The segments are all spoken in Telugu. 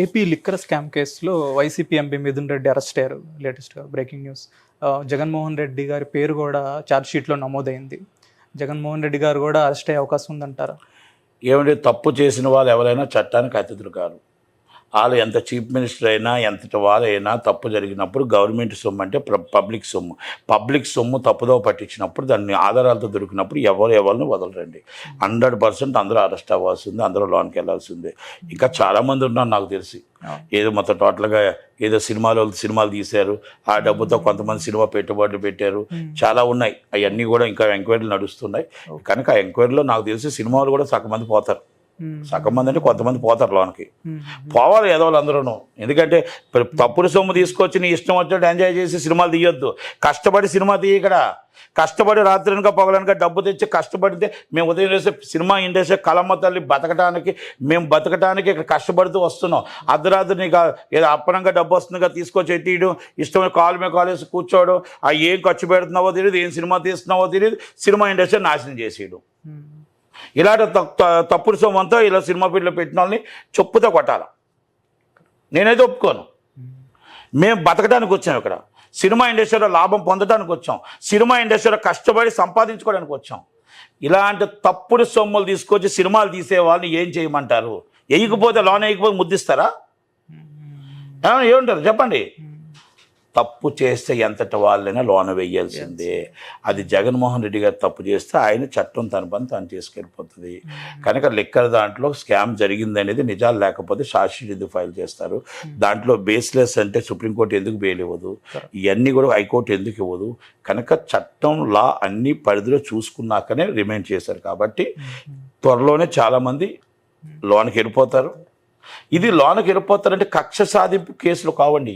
ఏపీ లిక్కర్ స్కామ్ కేసులో YCP MP Mithun Reddy arrest అయ్యారు. లేటెస్ట్గా బ్రేకింగ్ న్యూస్. జగన్మోహన్ రెడ్డి గారి పేరు కూడా ఛార్జ్షీట్లో నమోదైంది. జగన్మోహన్ రెడ్డి గారు కూడా అరెస్ట్ అయ్యే అవకాశం ఉందంటారా? ఏమంటే తప్పు చేసిన వాళ్ళు ఎవరైనా చట్టానికి అతిథులు కాదు వాళ్ళు ఎంత చీఫ్ మినిస్టర్ అయినా ఎంతటి వాళ్ళైనా తప్పు జరిగినప్పుడు గవర్నమెంట్ సొమ్ము అంటే పబ్లిక్ సొమ్ము. పబ్లిక్ సొమ్ము తప్పుదో పట్టించినప్పుడు దాన్ని ఆధారాలతో దొరికినప్పుడు ఎవరు ఎవరిని వదలరండి. హండ్రెడ్ పర్సెంట్ అందరూ అరెస్ట్ అవ్వాల్సిందే అందరూ లోన్కి వెళ్ళాల్సిందే. ఇంకా చాలామంది ఉన్నారు నాకు తెలిసి. ఏదో మొత్తం టోటల్గా ఏదో సినిమాలు సినిమాలు తీశారు. ఆ డబ్బుతో కొంతమంది సినిమా పెట్టుబడులు పెట్టారు. చాలా ఉన్నాయి. అవన్నీ కూడా ఇంకా ఎంక్వైరీలు నడుస్తున్నాయి. కనుక ఆ ఎంక్వైరీలో నాకు తెలిసి సినిమాలు కూడా సగం మంది పోతారు. సగం మంది అంటే కొంతమంది పోతారు లోనికి. పోవాలి ఏదో అందరూ ఎందుకంటే తప్పుడు సొమ్ము తీసుకొచ్చి నీ ఇష్టం వచ్చినట్టు ఎంజాయ్ చేసి సినిమాలు తీయొద్దు. కష్టపడి సినిమా తీయ ఇక్కడ. కష్టపడి రాత్రినక పొగలనక డబ్బు తెచ్చి కష్టపడితే మేము ఉదయం చేసే సినిమా ఇండస్ట్రీ కలమ్మ తల్లి బతకడానికి మేము బతకడానికి ఇక్కడ కష్టపడుతూ వస్తున్నాం. అర్ధరాత్రి నీకు ఏదో అప్పనంగా డబ్బు వస్తుందిగా తీసుకొచ్చి ఎట్టియడం ఇష్టమైన కాలు మీద కాలు వేసి కూర్చోవడం ఆ ఏం ఖర్చు పెడుతున్నావో తెలియదు ఏం సినిమా తీస్తున్నావో తెలియదు సినిమా ఇండస్ట్రీ నాశనం చేసేయడం. ఇలాంటి త- త- తప్పుడు సొమ్మంతా ఇలా సినిమా ఫీల్డ్లో పెట్టిన వాళ్ళని చెప్పుతో కొట్టాలి? నేనైతే ఒప్పుకోను. మేము బతకడానికి వచ్చాం ఇక్కడ. సినిమా ఇండస్ట్రీలో లాభం పొందడానికి వచ్చాం. సినిమా ఇండస్ట్రీలో కష్టపడి సంపాదించుకోవడానికి వచ్చాం. ఇలాంటి తప్పుడు సొమ్ములు తీసుకొచ్చి సినిమాలు తీసే వాళ్ళని ఏం చేయమంటారు? వేయకపోతే లోన్ వేయకపోతే ముద్దిస్తారా? ఏమంటారు చెప్పండి. తప్పు చేస్తే ఎంతటి వాళ్ళైనా లోన వేయాల్సిందే. అది జగన్మోహన్ రెడ్డి గారు తప్పు చేస్తే ఆయన చట్టం తన పని తను చేసుకెళ్ళిపోతుంది కనుక లెక్కల దాంట్లో స్కామ్ జరిగింది అనేది నిజాలు లేకపోతే షార్ట్షీట్ ఎందుకు ఫైల్ చేస్తారు? దాంట్లో బేస్లెస్ అంటే సుప్రీంకోర్టు ఎందుకు బెయిల్ ఇవ్వదు ఇవన్నీ కూడా హైకోర్టు ఎందుకు ఇవ్వదు? కనుక చట్టం లా అన్ని పరిధిలో చూసుకున్నాకనే రిమైండ్ చేశారు కాబట్టి త్వరలోనే చాలామంది లోనికి వెళ్ళిపోతారు. ఇది లోనికి వెళ్ళిపోతారంటే కక్ష సాధింపు కేసులు కావండి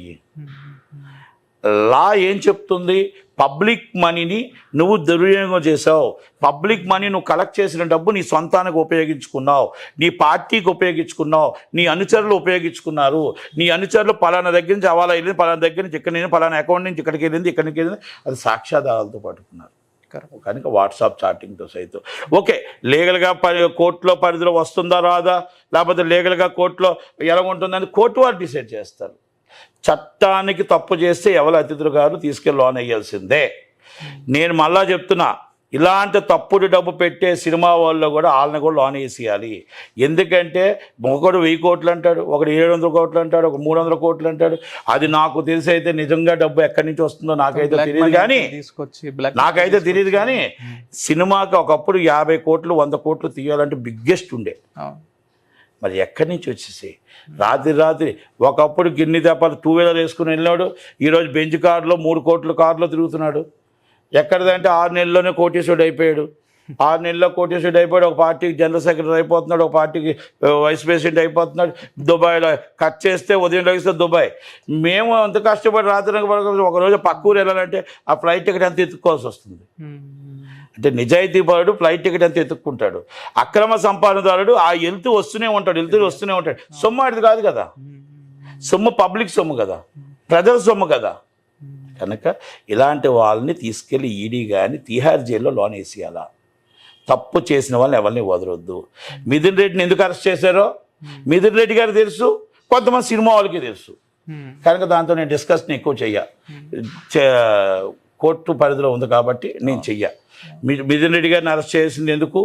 లా ఏం చెప్తుంది? పబ్లిక్ మనీని నువ్వు దుర్వినియోగం చేసావు పబ్లిక్ మనీ నువ్వు కలెక్ట్ చేసిన డబ్బు నీ సొంతానికి ఉపయోగించుకున్నావు. నీ పార్టీకి ఉపయోగించుకున్నావు. నీ అనుచరులు ఉపయోగించుకున్నారు. నీ అనుచరులు పలానా దగ్గర నుంచి అవాలా వెళ్ళింది పలానా దగ్గర నుంచి ఇక్కడ నుంచి పలానా అకౌంట్ నుంచి ఇక్కడికి వెళ్ళింది ఇక్కడికి వెళ్ళింది. అది సాక్ష్యాధారాలతో పట్టుకున్నారు. కనుక వాట్సాప్ చాటింగ్తో సైతం. ఓకే లీగల్గా పరి కోర్టులో పరిధిలో వస్తుందా రాదా? లేకపోతే లీగల్గా కోర్టులో ఎలా ఉంటుందని కోర్టు వారు డిసైడ్ చేస్తారు. చట్టానికి తప్పు చేస్తే ఎవరు అతిథులు గారు తీసుకెళ్ళి లోన్ వేయాల్సిందే. నేను మళ్ళా చెప్తున్నా ఇలాంటి తప్పుడు డబ్బు పెట్టే సినిమా వాళ్ళు కూడా వాళ్ళని కూడా లోన్ వేసేయాలి. ఎందుకంటే ఒకడు వెయ్యి కోట్లు అంటాడు ఒకడు ఏడు వందల కోట్లు అంటాడు ఒక మూడు వందల కోట్లు అంటాడు. అది నాకు తెలిసి అయితే నిజంగా డబ్బు ఎక్కడి నుంచి వస్తుందో నాకైతే తెలియదు కానీ నాకైతే తెలియదు కానీ సినిమాకి ఒకప్పుడు యాభై కోట్లు వంద కోట్లు తీయాలంటే బిగ్గెస్ట్ ఉండే. మరి ఎక్కడి నుంచి వచ్చేసి? రాత్రి రాత్రి ఒకప్పుడు గిన్ని దెబ్బలు టూ వీలర్ వేసుకుని వెళ్ళినాడు. ఈరోజు బెంచ్ కారులో మూడు కోట్ల కారులో తిరుగుతున్నాడు. ఎక్కడిదంటే ఆరు నెలల్లోనే కోటేశ్వరుడు అయిపోయాడు. ఆరు నెలల్లో కోటేశ్వరుడు అయిపోయాడు. ఒక పార్టీకి జనరల్ సెక్రటరీ అయిపోతున్నాడు. ఒక పార్టీకి వైస్ ప్రెసిడెంట్ అయిపోతున్నాడు. దుబాయ్లో కట్ చేస్తే ఉదయం లగిస్తే దుబాయ్. మేము అంత కష్టపడి రాత్రి ఒకరోజు పక్క ఊరు వెళ్ళాలంటే ఆ ఫ్లైట్ టికెట్ అంత ఎత్తుక్కోవాల్సి వస్తుంది. అంటే నిజాయితీ పరుడు ఫ్లైట్ టికెట్ అంత ఎత్తుక్కుంటాడు? అక్రమ సంపాదనదారుడు ఆ వెళ్తూ వస్తూనే ఉంటాడు వెళ్తూ వస్తూనే ఉంటాడు. సొమ్ము ఆడిది కాదు కదా. మ్మ్. సొమ్ము పబ్లిక్ సొమ్ము కదా. ప్రజల సొమ్ము కదా. కనుక ఇలాంటి వాళ్ళని తీసుకెళ్ళి ఈడీ కానీ తిహార్ జైల్లో లోన్ వేసేయాల? తప్పు చేసిన వాళ్ళని ఎవరిని వదలొద్దు. మిథున్ రెడ్డిని ఎందుకు అరెస్ట్ చేశారో? మిథున్ రెడ్డి గారికి తెలుసు. కొంతమంది సినిమా వాళ్ళకి తెలుసు. కనుక దాంతో నేను డిస్కషన్ ఎక్కువ చెయ్య. కోర్టు పరిధిలో ఉంది కాబట్టి నేను చెయ్య. మిథున్ రెడ్డి గారిని అరెస్ట్ చేసింది ఎందుకు?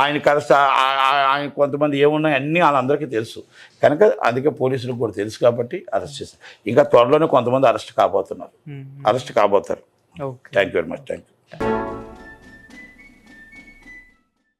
ఆయనకి అరెస్ట్ ఆయన కొంతమంది ఏమున్నాయి అన్నీ వాళ్ళందరికీ తెలుసు. కనుక అందుకే పోలీసులకు కూడా తెలుసు కాబట్టి అరెస్ట్ చేశారు. ఇంకా త్వరలోనే కొంతమంది అరెస్ట్ కాబోతున్నారు. Arrest కాబోతారు. Okay. Thank you very much thank you